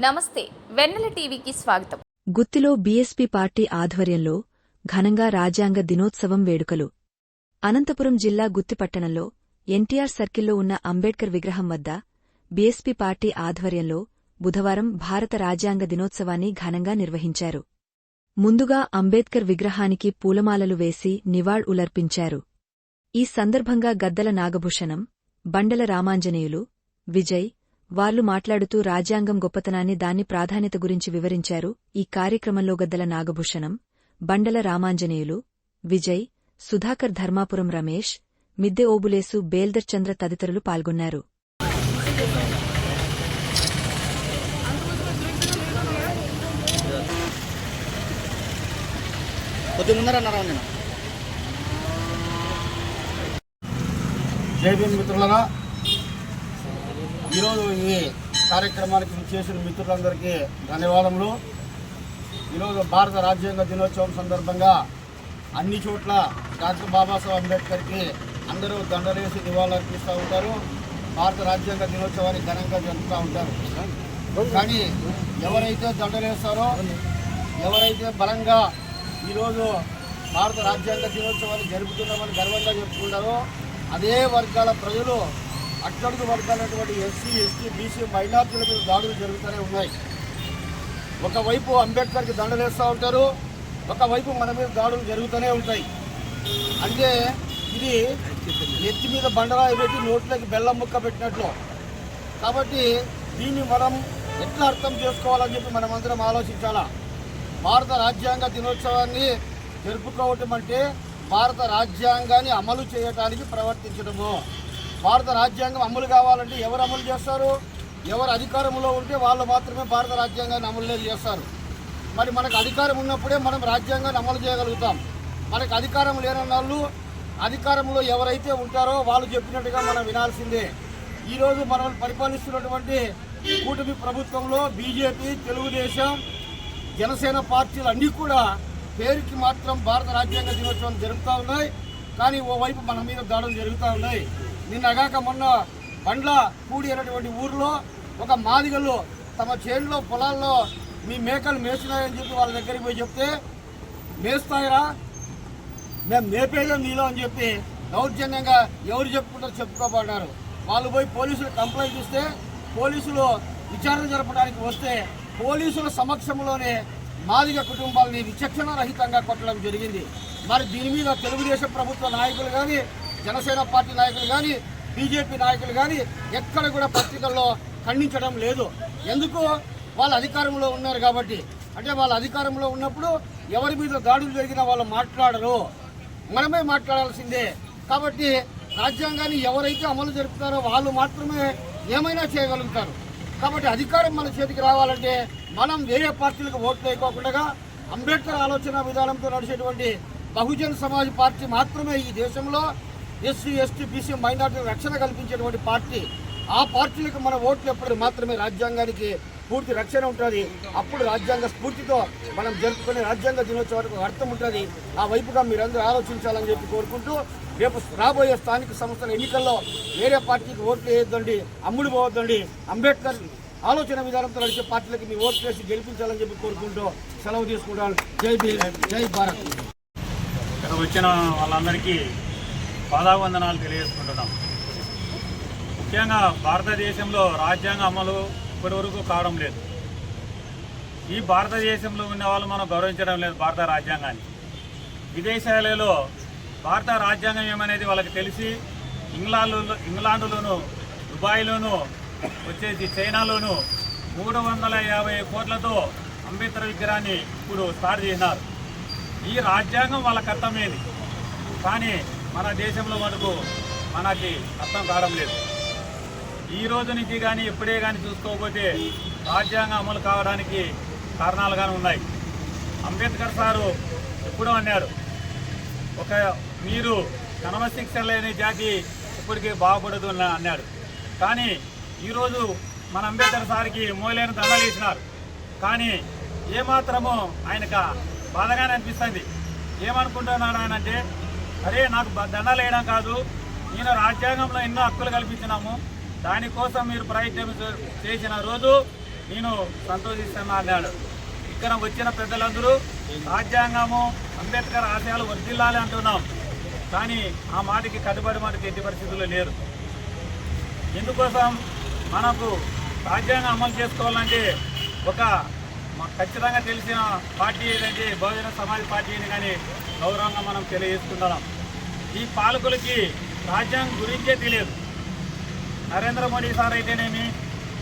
నమస్తే వెన్నెల టీవీకి స్వాగతం. గుత్తిలో బీఎస్పీ పార్టీ ఆధ్వర్యంలో ఘనంగా రాజ్యాంగ దినోత్సవం వేడుకలు. అనంతపురం జిల్లా గుత్తిపట్టణంలో ఎన్టీఆర్ సర్కిల్లో ఉన్న అంబేడ్కర్ విగ్రహం వద్ద బీఎస్పీ పార్టీ ఆధ్వర్యంలో బుధవారం భారత రాజ్యాంగ దినోత్సవాన్ని ఘనంగా నిర్వహించారు. ముందుగా అంబేద్కర్ విగ్రహానికి పూలమాలలు వేసి నివాళ్ ఉలర్పించారు. ఈ సందర్భంగా గద్దల నాగభూషణం బండల రామాంజనేయులు విజయ్ వార్లు మాట్లాడుతూ రాజ్యాంగం గొప్పతనాన్ని దాని ప్రాధాన్యత గురించి వివరించారు. ఈ కార్యక్రమంలో గద్దల నాగభూషణం బండల రామాంజనేయులు విజయ్ సుధాకర్ ధర్మాపురం రమేష్ మిద్దె ఓబులేసు బేల్దర్ చంద్ర తదితరులు పాల్గొన్నారు. జై భీమ్ మిత్రులరా ఈరోజు ఈ కార్యక్రమానికి చేసిన మిత్రులందరికీ ధన్యవాదములు. ఈరోజు భారత రాజ్యాంగ దినోత్సవం సందర్భంగా అన్ని చోట్ల డాక్టర్ బాబాసాహెబ్ అంబేద్కర్కి అందరూ దండలేసి నివాళులర్పిస్తూ ఉంటారు. భారత రాజ్యాంగ దినోత్సవాన్ని ఘనంగా జరుపుతూ ఉంటారు. కానీ ఎవరైతే దండలేస్తారో ఎవరైతే బలంగా ఈరోజు భారత రాజ్యాంగ దినోత్సవాన్ని జరుపుతున్నామని గర్వంగా చెప్పుకుంటారో అదే వర్గాల ప్రజలు అట్టడుగు వర్గాలైనటువంటి ఎస్సీ ఎస్టీ బీసీ మైనార్టీల మీద దాడులు జరుగుతూనే ఉన్నాయి. ఒకవైపు అంబేద్కర్కి దండలేస్తూ ఉంటారు ఒకవైపు మన మీద దాడులు జరుగుతూనే ఉంటాయి. అంటే ఇది నెత్తి మీద బండరాయి పెట్టి నోట్లోకి బెల్లం ముక్క పెట్టినట్లు. కాబట్టి దీన్ని మనం ఎట్లా అర్థం చేసుకోవాలని చెప్పి మనమందరం ఆలోచించాలా? భారత రాజ్యాంగ దినోత్సవాన్ని జరుపుకోవటం అంటే భారత రాజ్యాంగాన్ని అమలు చేయటానికి ప్రవర్తించడము. భారత రాజ్యాంగం అమలు కావాలంటే ఎవరు అమలు చేస్తారు? ఎవరు అధికారంలో ఉంటే వాళ్ళు మాత్రమే భారత రాజ్యాంగాన్ని అమలు చేస్తారు. మరి మనకు అధికారం ఉన్నప్పుడే మనం రాజ్యాంగాన్ని అమలు చేయగలుగుతాం. మనకు అధికారం లేని వాళ్ళు అధికారంలో ఎవరైతే ఉంటారో వాళ్ళు చెప్పినట్టుగా మనం వినాల్సిందే. ఈరోజు మనం పరిపాలిస్తున్నటువంటి కూటమి ప్రభుత్వంలో బీజేపీ తెలుగుదేశం జనసేన పార్టీలు అన్నీ కూడా పేరుకి మాత్రం భారత రాజ్యాంగ దినోత్సవం జరుగుతూ ఉన్నాయి. కానీ ఓవైపు మన మీద దాడులు జరుగుతూ ఉన్నాయి. నిన్నగాక మొన్న బండ్ల కూడి అనేటువంటి ఊర్లో ఒక మాదిగలు తమ చేనులో పొలాల్లో మీ మేకలు మేస్తున్నాయని చెప్పి వాళ్ళ దగ్గరికి పోయి చెప్తే మేస్తాయిరా మేము మేపేదే మీలో అని చెప్పి దౌర్జన్యంగా ఎవరు చెప్పుకుంటారో చెప్పుకోబడ్డారు. వాళ్ళు పోయి పోలీసులు కంప్లైంట్ ఇస్తే పోలీసులు విచారణ జరపడానికి వస్తే పోలీసుల సమక్షంలోనే మాదిగ కుటుంబాలని విచక్షణ రహితంగా కొట్టడం జరిగింది. మరి దీని మీద తెలుగుదేశం ప్రభుత్వ నాయకులు కానీ జనసేన పార్టీ నాయకులు కానీ బీజేపీ నాయకులు కానీ ఎక్కడ కూడా పత్రికల్లో ఖండించడం లేదు. ఎందుకు? వాళ్ళ అధికారంలో ఉన్నారు కాబట్టి. అంటే వాళ్ళ అధికారంలో ఉన్నప్పుడు ఎవరి మీద దాడులు జరిగినా వాళ్ళు మాట్లాడరు. మనమే మాట్లాడాల్సిందే. కాబట్టి రాజ్యాంగాన్ని ఎవరైతే అమలు జరుపుతారో వాళ్ళు మాత్రమే ఏమైనా చేయగలుగుతారు. కాబట్టి అధికారం మన చేతికి రావాలంటే మనం వేరే పార్టీలకు ఓట్లు వేయకోకుండా అంబేద్కర్ ఆలోచన విధానంతో నడిచేటువంటి బహుజన్ సమాజ్ పార్టీ మాత్రమే ఈ దేశంలో ఎస్సీ ఎస్టీ బీసీ మైనార్టీ రక్షణ కల్పించేటువంటి పార్టీ. ఆ పార్టీలకు మన ఓట్లు ఎప్పుడు మాత్రమే రాజ్యాంగానికి పూర్తి రక్షణ ఉంటుంది. అప్పుడు రాజ్యాంగ స్ఫూర్తితో మనం జరుపుకునే రాజ్యాంగ దినోత్సవానికి అర్థం ఉంటుంది. ఆ వైపుగా మీరందరూ ఆలోచించాలని చెప్పి కోరుకుంటూ రేపు రాబోయే స్థానిక సంస్థల ఎన్నికల్లో వేరే పార్టీకి ఓట్లు వేయొద్దండి అమ్ముడు పోవద్దండి. అంబేద్కర్ ఆలోచన విధానంతో నడిచే పార్టీలకి మీ ఓట్లు వేసి గెలిపించాలని చెప్పి కోరుకుంటూ సెలవు తీసుకుంటాను. జై భీమ్ జై భారత్. ఇక్కడ వచ్చిన వాళ్ళందరికీ పాదావందనాలు తెలియజేసుకుంటున్నాం. ముఖ్యంగా భారతదేశంలో రాజ్యాంగ అమలు ఇప్పటివరకు కావడం లేదు. ఈ భారతదేశంలో ఉన్న వాళ్ళు మనం గౌరవించడం లేదు భారత రాజ్యాంగాన్ని. విదేశాలలో భారత రాజ్యాంగం ఏమనేది వాళ్ళకి తెలిసి ఇంగ్లాండ్లో ఇంగ్లాండ్లోను దుబాయ్లోను వచ్చేసి చైనాలోను మూడు వందల యాభై కోట్లతో అంబేద్కర్ విగ్రహాన్ని ఇప్పుడు స్టార్ట్ చేసినారు. ఈ రాజ్యాంగం వాళ్ళ అర్థమేది కానీ మన దేశంలో మటుకు మనకి అర్థం కావడం లేదు. ఈ రోజు నుంచి కానీ ఎప్పుడే కానీ చూసుకోకపోతే రాజ్యాంగం అమలు కావడానికి కారణాలు కానీ ఉన్నాయి. అంబేద్కర్ సారు ఎప్పుడూ అన్నారు ఒక మీరు క్రమశిక్షణ లేని జాతి ఇప్పటికీ బాగుపడదు అని అన్నాడు. కానీ ఈరోజు మన అంబేద్కర్ సార్కి మూలైన దండలు వేసినారు. కానీ ఏమాత్రము ఆయనకు బాధగానే అనిపిస్తుంది. ఏమనుకుంటున్నాడు ఆయన అంటే అరే నాకు దండాలు వేయడం కాదు. నేను రాజ్యాంగంలో ఎన్నో హక్కులు కల్పించినాము. దానికోసం మీరు ప్రయత్నం చేసిన రోజు నేను సంతోషిస్తాను అన్నాడు. ఇక్కడ వచ్చిన పెద్దలందరూ రాజ్యాంగము అంబేద్కర్ ఆశయాలు వర్దిల్లాలి అంటున్నాం. కానీ ఆ మాటకి కట్టుబడి మాటకి ఎట్టి పరిస్థితుల్లో లేరు. ఎందుకోసం మనకు రాజ్యాంగం అమలు చేసుకోవాలంటే ఒక ఖచ్చితంగా తెలిసిన పార్టీ ఏదంటే బహుజన సమాజ్ పార్టీని కానీ గౌరవంగా మనం తెలియజేసుకుంటున్నాం. ఈ పాలకులకి రాజ్యాంగం గురించే తెలియదు. నరేంద్ర మోడీ సార్ అయితేనేమి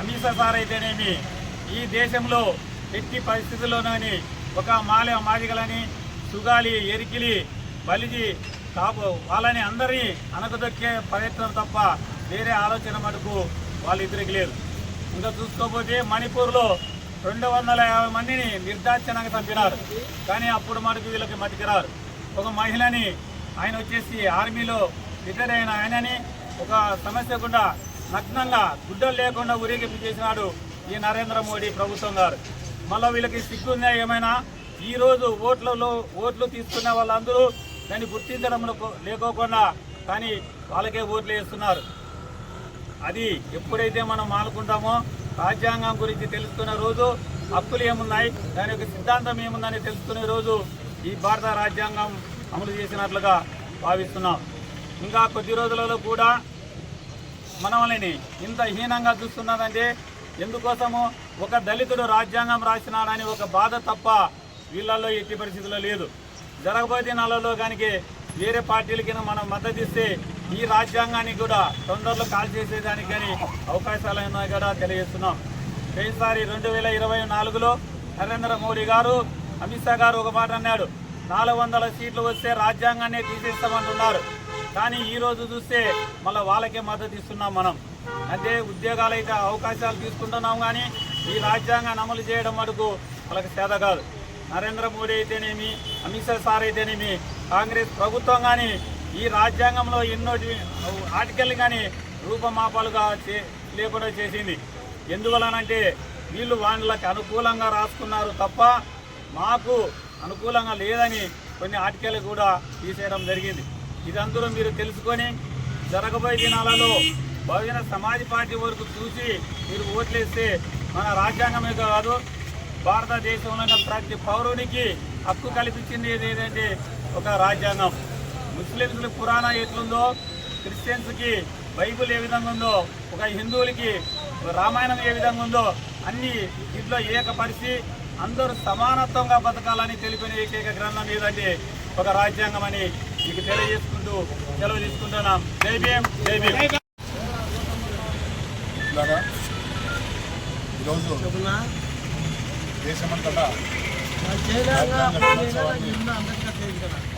అమిత్ షా సార్ అయితేనేమి ఈ దేశంలో ఎట్టి పరిస్థితుల్లోనని ఒక మాల మాదిగలని సుగాలి ఎరికిలి బలిజి కాపు వాళ్ళని అందరినీ అనకదొక్కే ప్రయత్నం తప్ప వేరే ఆలోచన మటుకు వాళ్ళిద్దరికి లేదు. ఇంకా చూసుకోకపోతే మణిపూర్లో రెండు వందల యాభై మందిని నిర్దాక్షిణంగా చంపినారు. కానీ అప్పుడు మటుకు వీళ్ళకి మతికిరారు ఒక మహిళని ఆయన వచ్చేసి ఆర్మీలో రిటైర్ అయిన ఆయనని ఒక సమస్య గుండా నగ్నంగా గుడ్డలు లేకుండా ఊరేగింపు చేసినాడు ఈ నరేంద్ర మోడీ ప్రభుత్వం గారు. మళ్ళీ వీళ్ళకి సిగ్గుందా ఏమైనా? ఈరోజు ఓట్లలో ఓట్లు తీసుకున్న వాళ్ళందరూ దాన్ని గుర్తించడం లేకోకుండా కానీ వాళ్ళకే ఓట్లు వేస్తున్నారు. అది ఎప్పుడైతే మనం ఆనుకుంటామో రాజ్యాంగం గురించి తెలుసుకునే రోజు హక్కులు ఏమున్నాయి? దాని యొక్క సిద్ధాంతం ఏముందని తెలుసుకునే రోజు ఈ భారత రాజ్యాంగం అమలు చేసినట్లుగా భావిస్తున్నాం. ఇంకా కొద్ది రోజులలో కూడా మనల్ని ఇంత హీనంగా చూస్తున్నదంటే ఎందుకోసము? ఒక దళితుడు రాజ్యాంగం రాసినాడని ఒక బాధ తప్ప వీళ్ళల్లో ఎట్టి పరిస్థితుల్లో లేదు. జరగబోయే దినాలలో కనుక వేరే పార్టీలకి మనం మద్దతు ఇస్తే ఈ రాజ్యాంగాన్ని కూడా తొందరలో కాల్ చేసేదానికి కానీ అవకాశాలు ఉన్నాయి కూడా తెలియజేస్తున్నాం. పోయినసారి రెండు వేల ఇరవై నాలుగులో నరేంద్ర మోడీ గారు అమిత్ షా గారు ఒక మాట అన్నాడు. నాలుగు వందల సీట్లు వస్తే రాజ్యాంగాన్ని తీసేస్తామంటున్నారు. కానీ ఈ రోజు చూస్తే మళ్ళీ వాళ్ళకే మద్దతు ఇస్తున్నాం మనం. అంటే ఉద్యోగాలు అయితే అవకాశాలు తీసుకుంటున్నాం కానీ ఈ రాజ్యాంగాన్ని అమలు చేయడం మటుకు వాళ్ళకి సేద కాదు. నరేంద్ర మోడీ అయితేనేమి అమిత్ షా సార్ అయితేనేమి కాంగ్రెస్ ప్రభుత్వం కానీ ఈ రాజ్యాంగంలో ఎన్నో ఆర్టికల్ కానీ రూపమాపాలుగా చే లేకుండా చేసింది. ఎందువలనంటే వీళ్ళు వాళ్ళకి అనుకూలంగా రాసుకున్నారు తప్ప మాకు అనుకూలంగా లేదని కొన్ని ఆర్టికల్ కూడా తీసేయడం జరిగింది. ఇదందరూ మీరు తెలుసుకొని జరగబోయే దినాలలో బహుజన సమాజ్ పార్టీ వరకు చూసి మీరు ఓట్లేస్తే మన రాజ్యాంగమే కాదు భారతదేశంలో ప్రతి పౌరునికి హక్కు కల్పించింది ఏదంటే ఒక రాజ్యాంగం. ముస్లింస్కి పురాణ ఎట్లుందో క్రిస్టియన్స్కి బైబిల్ ఏ విధంగా ఉందో ఒక హిందువులకి రామాయణం ఏ విధంగా ఉందో అన్ని ఇంట్లో ఏకపరిచి అందరూ సమానత్వంగా బతకాలని తెలిపిన ఏకైక గ్రంథం ఏదంటే ఒక రాజ్యాంగం అని మీకు తెలియజేసుకుంటూ సెలవు తీసుకుంటున్నాం. జై భీమ్ జై ఈరోజు దేశమంతటా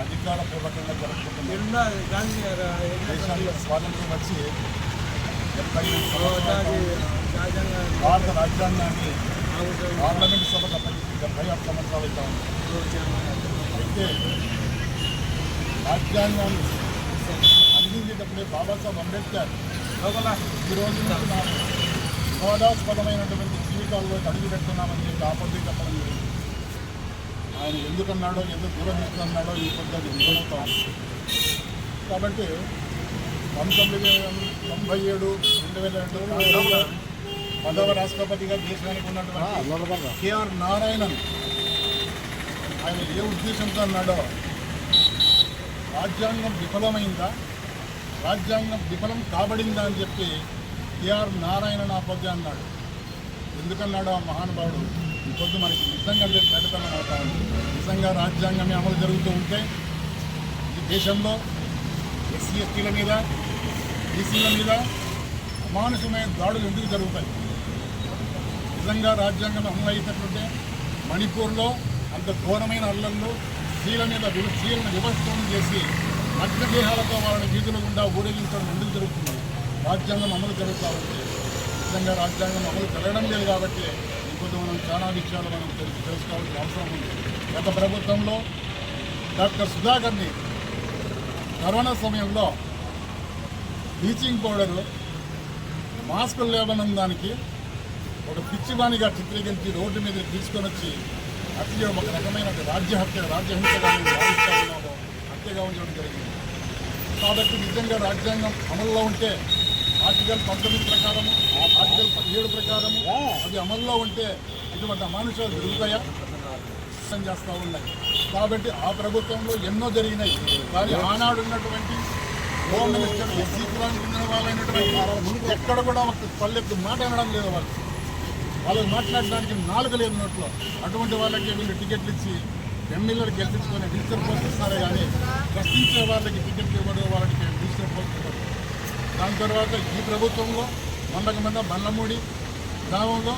అధికారపూర్వకంగా జరుపుకుంటున్నాం దేశానికి స్వాతంత్రం వచ్చి భారత రాజ్యాంగాన్ని పార్లమెంట్ సభకు అప్పగించి డెబ్బై ఆరు సంవత్సరాలు అవుతా అయితే రాజ్యాంగాన్ని అందించేటప్పుడే బాబాసాహెబ్ అంబేద్కర్ ఈ రోజు మనం వివాదాస్పదమైనటువంటి జీవితాల్లో అడుగు పెడుతున్నామని చెప్పి ఆపత్తి చెప్పడం జరిగింది. ఆయన ఎందుకన్నాడో ఎందుకు దూరం తీసుకున్నాడో ఈ కొద్ది నిజమవుతాం కాబట్టి పంతొమ్మిది తొంభై ఏడు రెండు వేల రెండు పదవ రాష్ట్రపతిగా దేశానికి ఉన్నటువంటి కేఆర్ నారాయణన్. ఆయన ఏ ఉద్దేశంతో అన్నాడో? రాజ్యాంగం విఫలమైందా? రాజ్యాంగం విఫలం కాబడిందా అని చెప్పి కేఆర్ నారాయణ నా పొద్దు అన్నాడు. ఎందుకన్నాడు ఆ మహానుభావుడు? ఈ పొద్దు మనకి నిజంగా రేపు ప్రకటన అవుతా ఉంది. నిజంగా రాజ్యాంగమే అమలు జరుగుతూ ఉంటే ఈ దేశంలో ఎస్సీ ఎస్టీల మీద బీసీల మీద అమానుషమైన దాడులు ఎందుకు జరుగుతాయి? నిజంగా రాజ్యాంగం అమలు అయ్యేటట్టుంటే మణిపూర్లో అంత ఘోరమైన అల్లల్లో స్త్రీల మీద స్త్రీలను వివస్థనం చేసి అగ్నదేహాలతో వాళ్ళని వీధుల గుండా ఊరేగించడం ఎందుకు జరుగుతుంది? రాజ్యాంగం అమలు జరుగుతూ ఉంది నిజంగా రాజ్యాంగం అమలు జరగడం లేదు కాబట్టి ఇంకొద్ది మనం చాలా విషయాలు మనం తెలుసు తెలుసుకోవాల్సిన అవసరం ఉంది. గత ప్రభుత్వంలో డాక్టర్ సుధాకర్ని కరోనా సమయంలో బ్లీచింగ్ పౌడరు మాస్కులు లేవనం దానికి ఒక పిచ్చివాణిగా చిత్రీకరించి రోడ్డు మీద తీసుకొని వచ్చి హత్య ఒక రకమైన రాజ్య హత్య రాజ్యహింసగా మేము హత్యగా ఉండడం జరిగింది. కాబట్టి నిజంగా రాజ్యాంగం అమల్లో ఉంటే ఆర్టికల్ పంతొమ్మిది ప్రకారము ఆర్టికల్ పదిహేడు ప్రకారము అది అమల్లో ఉంటే ఇటువంటి అమానుషాలు జరుగుతాయా? చేస్తూ ఉన్నాయి. కాబట్టి ఆ ప్రభుత్వంలో ఎన్నో జరిగినాయి. కానీ ఆనాడు ఉన్నటువంటి హోమ్ మినిస్టర్ ఎస్సీ కులానికి చెందిన వాళ్ళైనటువంటి ఎక్కడ కూడా ఒక పల్లెత్తు మాట అనడం లేదు వాళ్ళు. వాళ్ళకి మాట్లాడడానికి నాలుగు లేదు నోట్లో. అటువంటి వాళ్ళకి వీళ్ళు టికెట్లు ఇచ్చి ఎమ్మెల్యేలు గెలిపించుకొని డిజిటల్ పోస్ట్ ఇస్తారే కానీ ప్రశ్నించే వాళ్ళకి టికెట్లు ఇవ్వడం వాళ్ళకి డిజిటల్ పోస్ట్ దాని తర్వాత ఈ ప్రభుత్వంలో వందకు మంది బండ్లమూడి గ్రామంలో